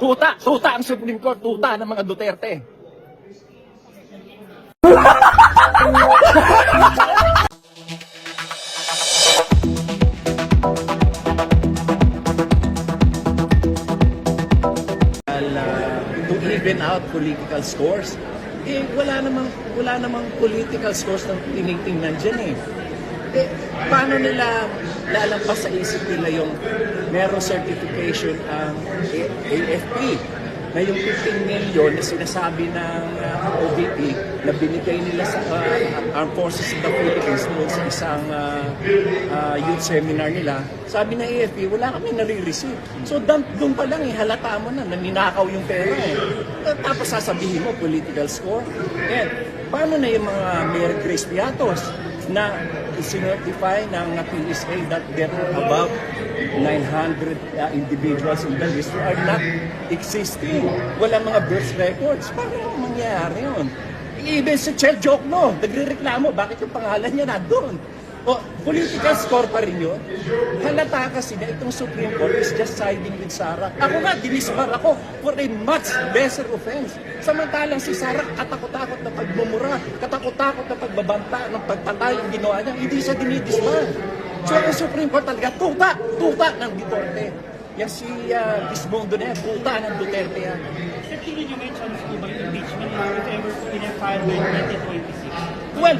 Tuta, tuta ang Supreme Court, tuta ng mga Duterte. uh, to even out political scores. Eh, wala namang, wala namang political scores na tinitingnan dyan eh. Eh, paano nila lalampas sa isip nila yung meron certification ang A- AFP na yung 15 million na sinasabi ng uh, OVP na binigay nila sa uh, Armed Forces of the Philippines noon sa isang uh, uh, youth seminar nila, sabi ng AFP, wala kami nare-receive. So doon, pa lang, eh, halata mo na, naninakaw yung pera eh. Tapos sasabihin mo, political score. And paano na yung mga Mayor Grace Piatos na isinertify ng PSA that there are above 900 uh, individuals in the list who are not existing. Walang mga birth records. Paano mangyayari yun? Even si Chel Jokno, nagre-reklamo, bakit yung pangalan niya nandun? O, political score pa rin yun. Halata kasi na itong Supreme Court is just siding with Sarah. Ako nga, dinisbar ako for a much lesser offense. Samantalang si Sarah, katakot-takot na pagmumura, katakot-takot na pagbabanta ng pagpatay ang ginawa niya, hindi siya dinidisbar. So ang Supreme Court talaga, tuta, tuta ng Duterte. Yan si uh, Bismondo na yan, tuta ng Duterte yan. Sir, can you mention po ba yung impeachment if ever po in-file by 2026? Well,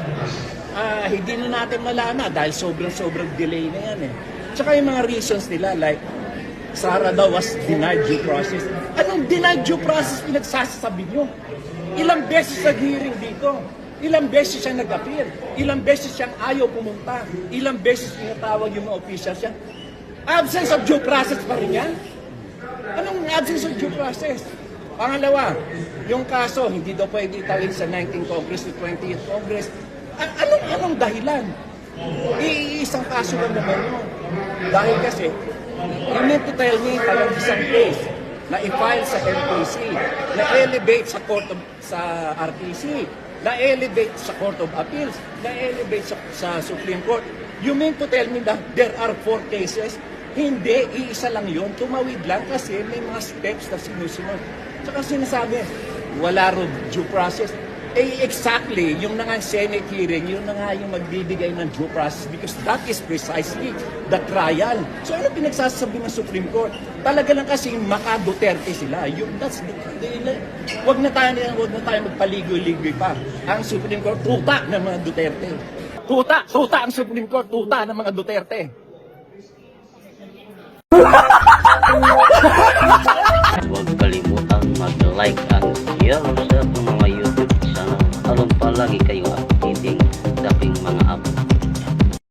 ah, hindi na natin malaman dahil sobrang-sobrang delay na yan eh. Tsaka yung mga reasons nila like Sara daw was denied due process. Anong denied due process pinagsasabi nyo? Ilang beses nag-hearing dito? Ilang beses siya nag-appear? Ilang beses siyang ayaw pumunta? Ilang beses tinatawag yung mga officials siya? Absence of due process pa rin yan? Anong absence of due process? Pangalawa, yung kaso, hindi daw pwede itawid sa 19th Congress to 20th Congress. A- anong, anong dahilan? Iisang kaso lang naman yun. Dahil kasi, you need to tell me talagang isang case na i-file sa MPC, na elevate sa court of, sa RTC, na elevate sa Court of Appeals, na elevate sa, sa Supreme Court. You mean to tell me that there are four cases? Hindi, iisa lang yun. Tumawid lang kasi may mga steps na sinusunod. Tsaka sinasabi, wala ro due process. Eh exactly, yung na nga Senate hearing, yun na nga yung magbibigay ng due process because that is precisely the trial. So ano pinagsasabi ng Supreme Court? Talaga lang kasi maka Duterte sila. Yung, that's the, the, wag na tayo, wag na tayo magpaligoy-ligoy pa. Ang Supreme Court, tuta ng mga Duterte. Tuta, tuta ang Supreme Court, tuta ng mga Duterte.